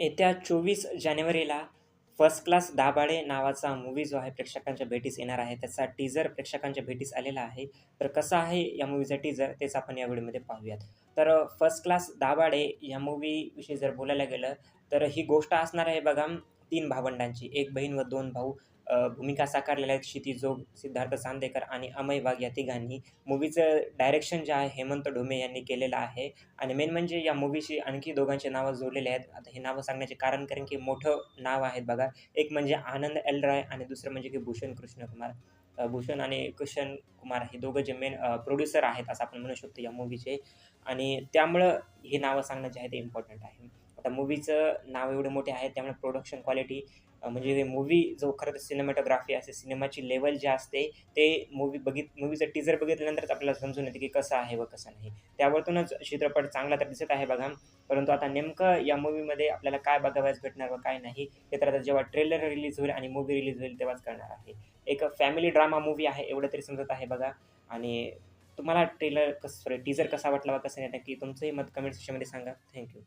येत्या चोवीस जानेवारीला फर्स्ट क्लास दाभाडे नावाचा मूव्ही जो आहे प्रेक्षकांच्या भेटीस येणार आहे. त्याचा टीझर प्रेक्षकांच्या भेटीस आलेला आहे. तर कसा आहे या मूवीचा टीझर तेच आपण या व्हिडिओमध्ये पाहूयात. तर फर्स्ट क्लास दाभाडे या मूवीविषयी जर बोलायला गेलं तर ही गोष्ट असणार आहे बघा तीन भावंडांची. एक बहीण व दोन भाऊ. भूमिका साकारलेल्या आहेत. क्षिती जोग सिद्धार्थ चांदेकर आणि अमय वाघ या तिघांनी. मूवीचं डायरेक्शन जे आहे हेमंत ढोमे यांनी केलेलं आहे. आणि मेन म्हणजे या मूवीशी आणखी दोघांचे नावं जोडलेले आहेत. आता हे नावं सांगण्याचे कारण कारण की मोठं नाव आहेत बघा. एक म्हणजे आनंद एल राय आणि दुसरं म्हणजे की भूषण कृष्णकुमार. भूषण आणि कृष्ण कुमार हे दोघं जे मेन प्रोड्युसर आहेत असं आपण म्हणू शकतो या मूवीचे. आणि त्यामुळं हे नावं सांगणं जे आहे ते इम्पॉर्टंट आहे. आता मूवीचं नाव एवढे मोठे आहे त्यामुळे प्रोडक्शन क्वालिटी म्हणजे हे मूवी जो खरं तर सिनेमॅटोग्राफी असते सिनेमाची लेवल जे असते ते मूवी बघित मूवीचं टीजर बघितल्यानंतरच आपल्याला समजून येते की कसं आहे व कसं नाही. त्यावरतूनच चित्रपट चांगला तर दिसत आहे बघा परंतु आता नेमकं या मूवीमध्ये आपल्याला काय बघावयास भेटणार व काय नाही ते तर आता जेव्हा ट्रेलर रिलीज होईल आणि मूवी रिलीज होईल तेव्हाच करणार आहे. एक फॅमिली ड्रामा मूवी आहे एवढं तरी समजत आहे बघा. आणि तुम्हाला ट्रेलर कसं सॉरी टीजर कसा वाटला वा कसं नाही नक्की तुमचंही मत कमेंट सेक्शनमध्ये सांगा. थँक्यू